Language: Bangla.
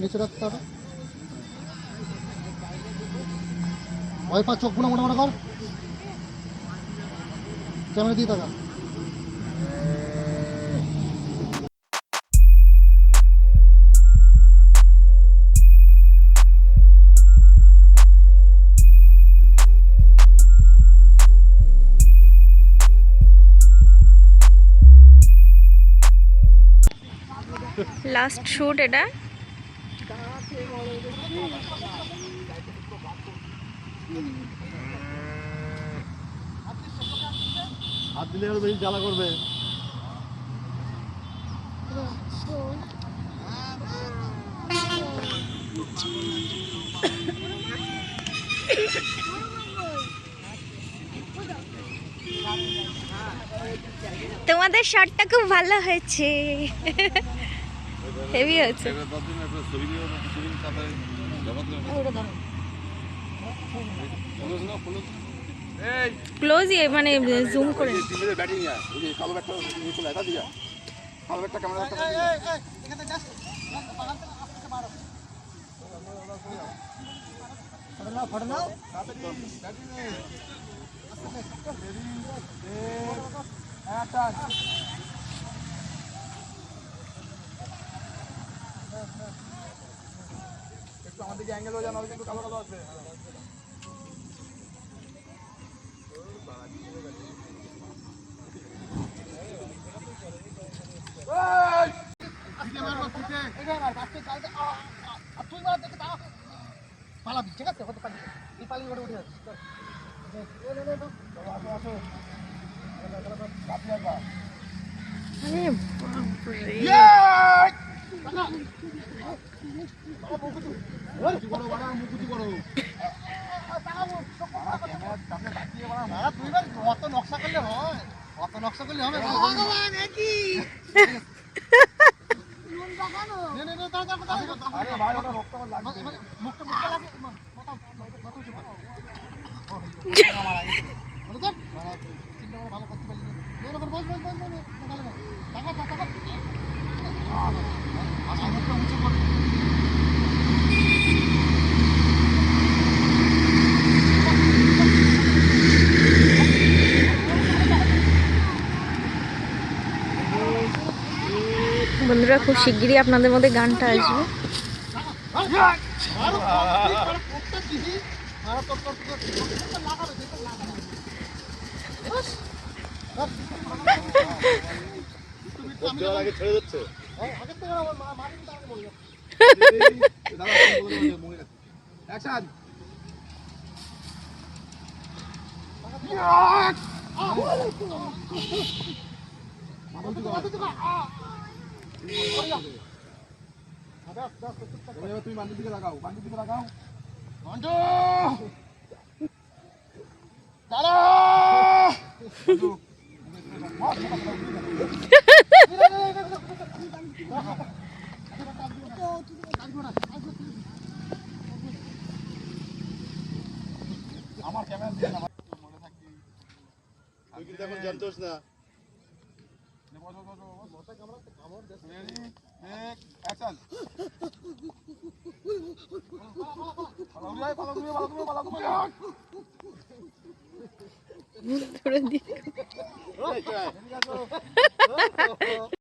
নিচে রাখতে ভয় পা চোখগুলো মনে মনে কর ক্যামেরা দিয়ে থাকা লাস্ট শুট এটা। হাত দিলে আরও বেশি জ্বালা করবে। তোমাদের শটটা খুব ভালো হয়েছে। হেভি হয়েছে ক্লোজ মানে জুম করে পালাবি ঠিক আছে হতে পারবি এই পালি ওটা উঠে যাচ্ছে চল। এই নে, নে, নে, চলো, আসো, আসো। বাপরে না, তুই এবার অত নকশা করলে হয় অত নকশা করলে হবে নে, নে, নে, দাঁড়া, দাঁড়া, দাঁড়া, দাঁড়া। মুখটা মুখটা লাগে মা, মাথা মাথা উঁচু কর। ভালো করতে বন্ধুরা খুব শিগগিরই আপনাদের মধ্যে গানটা আসবে। ছেড়ে যাচ্ছে তুমি বান্ডির দিকে লাগাও বান্ডির দিকে লাগাও! দাঁড়া! আমার ক্যামেরা দিয়ে আমার মনে থাকবে তুই কিন্তু এখন জানতোস না ধরে দিয়ে